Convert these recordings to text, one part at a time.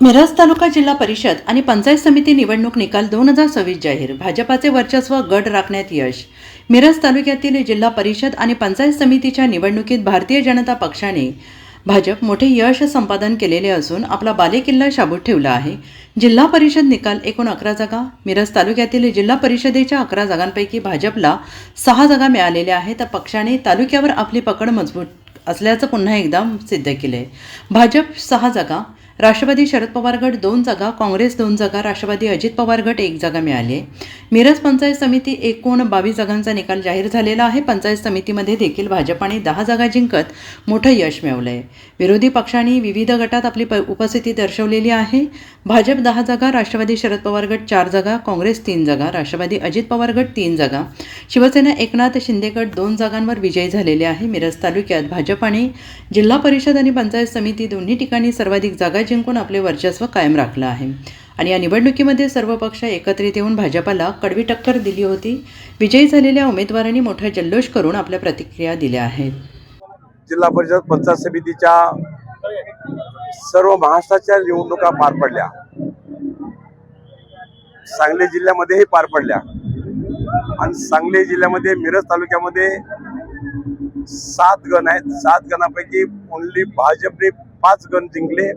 मिरज तालुका जिल्हा परिषद आणि पंचायत समिती निवडणूक निकाल दोन हजार सव्वीस जाहीर. भाजपाचे वर्चस्व गड राखण्यात यश. मिरज तालुक्यातील जिल्हा परिषद आणि पंचायत समितीच्या निवडणुकीत भारतीय जनता पक्षाने भाजप मोठे यश संपादन केलेले असून आपला बालेकिल्ला शाबूत ठेवला आहे. जिल्हा परिषद निकाल एकूण अकरा जागा मिरज तालुक्यातील जिल्हा परिषदेच्या अकरा जागांपैकी भाजपला सहा जागा मिळालेल्या आहेत. तर पक्षाने तालुक्यावर आपली पकड मजबूत असल्याचं पुन्हा एकदा सिद्ध केलं आहे भाजप सहा जागा राष्ट्रवादी शरद पवार गट दोन जागा काँग्रेस दोन जागा राष्ट्रवादी अजित पवार गट एक जागा मिळाली आहे. मिरज पंचायत समिती एकूण बावीस जागांचा निकाल जाहीर झालेला आहे. पंचायत समितीमध्ये देखील भाजपाने दहा जागा जिंकत मोठं यश मिळवलं आहे विरोधी पक्षांनी विविध गटात आपली प उपस्थिती दर्शवलेली आहे. भाजप दहा जागा राष्ट्रवादी शरद पवार गट चार जागा काँग्रेस तीन जागा राष्ट्रवादी अजित पवार गट तीन जागा. शिवसेना एकनाथ शिंदे गट दोन जागांवर विजयी झालेले आहे. मिरज तालुक्यात भाजपाने जिल्हा परिषद आणि पंचायत समिती दोन्ही ठिकाणी सर्वाधिक जागा जिंकून आपले वर्चस्व कायम राखलं आहे. आणि या निवडणुकीमध्ये सर्व पक्ष एकत्रित येऊन भाजपाला कडवी टक्कर दिली होती. विजयी झालेल्या उमेदवारांनी मोठा जल्लोष करून आपल्या प्रतिक्रिया दिल्या आहेत. जिल्हा परिषद पंचायत समितीच्या सर्व महाराष्ट्राच्या निवडणुका पार पडल्या. सांगली जिल्ह्यामध्येही पार पडल्या. आणि सांगली जिल्ह्यामध्ये मिरज तालुक्यामध्ये सात गण आहेत. सात गणापैकी ओनली भाजपने पाच गण जिंकले.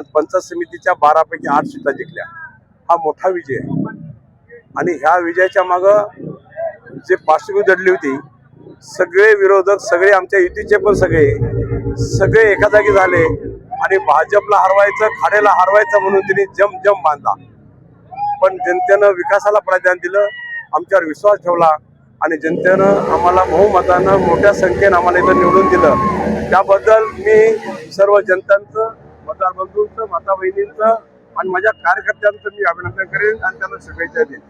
आणि पंचायत समितीच्या बारापैकी आठ सीटा जिंकल्या. हा मोठा विजय आहे. आणि ह्या विजयाच्या मागं जे पार्श्वभूमी दडली होती सगळे विरोधक सगळे आमच्या युतीचे पण सगळे सगळे एका जागी झाले आणि भाजपला हरवायचं खाडेला हरवायचं म्हणून त्यांनी जम जम बांधला. पण जनतेनं विकासाला प्राधान्य दिलं आमच्यावर विश्वास ठेवला आणि जनतेनं आम्हाला बहुमतानं मोठ्या संख्येनं आम्हाला इथं निवडून दिलं. त्याबद्दल मी सर्व जनतांचं मतदार बंधूंचं माता बहिणींचं आणि माझ्या कार्यकर्त्यांचं मी अभिनंदन करेन आणि त्यांना शुभेच्छा देईन.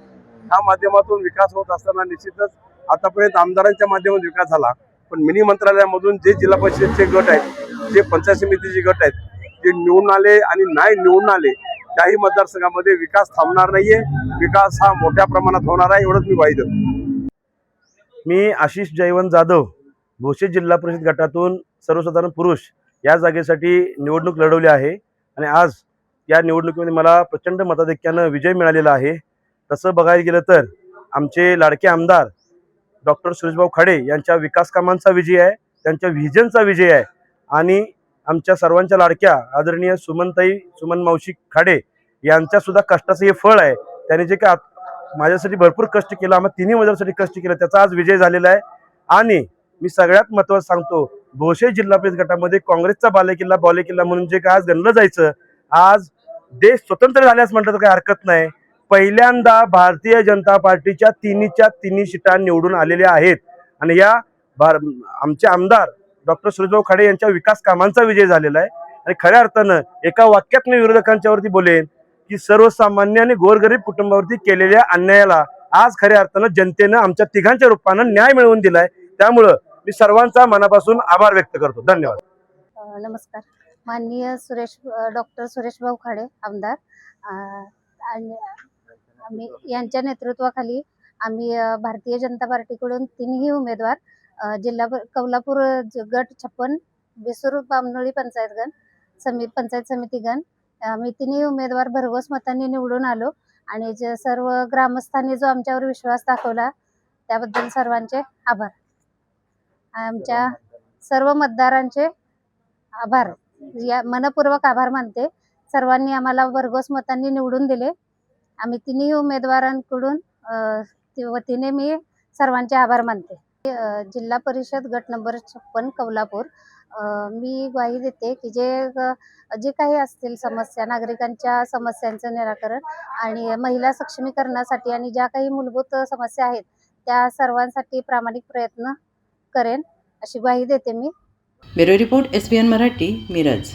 ह्या माध्यमातून विकास होत असताना निश्चितच आतापर्यंत आमदारांच्या माध्यमातून विकास झाला. पण मिनी मंत्रालयामधून जे जिल्हा परिषदचे गट आहेत जे पंचायत समितीचे गट आहेत जे निवडून आले आणि नाही निवडून आले त्याही मतदारसंघामध्ये विकास थांबणार नाहीये. विकास हा मोठ्या प्रमाणात होणार आहे एवढंच me why me Ashish Jaywant Jadhav Bhose जिल्हा परिषद गटातून सर्वसाधारण पुरुष या जागेसाठी निवडणूक लढवली आहे. आणि आज या निवडणुकीमध्ये मला प्रचंड मताधिक्यानं विजय मिळालेला आहे. तसं बघायला गेलं तर आमचे लाडके आमदार डॉक्टर सुरेशभाऊ खाडे यांच्या विकास कामांचा विजय आहे त्यांच्या व्हिजनचा विजय आहे. आणि आमच्या सर्वांच्या लाडक्या आदरणीय सुमनताई सुमन मावशी खाडे यांच्यासुद्धा कष्टाचं हे फळ आहे. त्यांनी जे काय माझ्यासाठी भरपूर कष्ट केलं आम्हाला तिन्ही उमेदवारासाठी कष्ट केलं त्याचा आज विजय झालेला आहे. आणि मी सगळ्यात महत्त्वाचं सांगतो भोसे जिल्हा परिषद गटामध्ये काँग्रेसचा बालेकिल्ला बालेकिल्ला म्हणून जे काय आज गणलं जायचं आज देश स्वतंत्र झाल्यास म्हटलं तर काही हरकत नाही. पहिल्यांदा भारतीय जनता पार्टीच्या तिन्हीच्या तिन्ही सीटा निवडून आलेल्या आहेत. आणि या भार आमचे आमदार डॉक्टर सुरेशभाऊ खाडे यांच्या विकास कामांचा विजय झालेला आहे. आणि खऱ्या अर्थानं एका वाक्यात मी विरोधकांच्यावरती बोलेन की सर्वसामान्य आणि गोरगरीब कुटुंबावरती केलेल्या अन्यायाला आज खऱ्या अर्थानं जनतेनं आमच्या तिघांच्या रूपानं न्याय मिळवून दिलाय. त्यामुळं मी सर्वांचा मनापासून आभार व्यक्त करतो. धन्यवाद. नमस्कार. माननीय सुरेश डॉक्टर सुरेश भाऊ खाडे आमदार. आणि आम्ही यांच्या नेतृत्वाखाली आम्ही भारतीय जनता पार्टीकडून तिन्ही उमेदवार जिल्हा कोल्हापूर कौलापूर गट छप्पन बेसूर बामनोळी पंचायत गण समी पंचायत समिती गण आम्ही तिन्ही उमेदवार भरघोस मतांनी निवडून आलो. आणि जे सर्व ग्रामस्थांनी जो आमच्यावर विश्वास दाखवला त्याबद्दल सर्वांचे आभार. आमच्या सर्व मतदारांचे आभार. या मनपूर्वक आभार मानते. सर्वांनी आम्हाला भरघोस मतांनी निवडून दिले. आम्ही तिन्ही उमेदवारांकडून ती- वतीने मी सर्वांचे आभार मानते. जिल्हा परिषद गट नंबर छप्पन कौलापूर. मी ग्वाही देते की जे जे काही असतील समस्या नागरिकांच्या समस्यांचं निराकरण आणि महिला सक्षमीकरणासाठी आणि ज्या काही मूलभूत समस्या आहेत त्या सर्वांसाठी प्रामाणिक प्रयत्न करेन अशी ग्वाही देते मी. Bureau report S B N Marathi Miraj.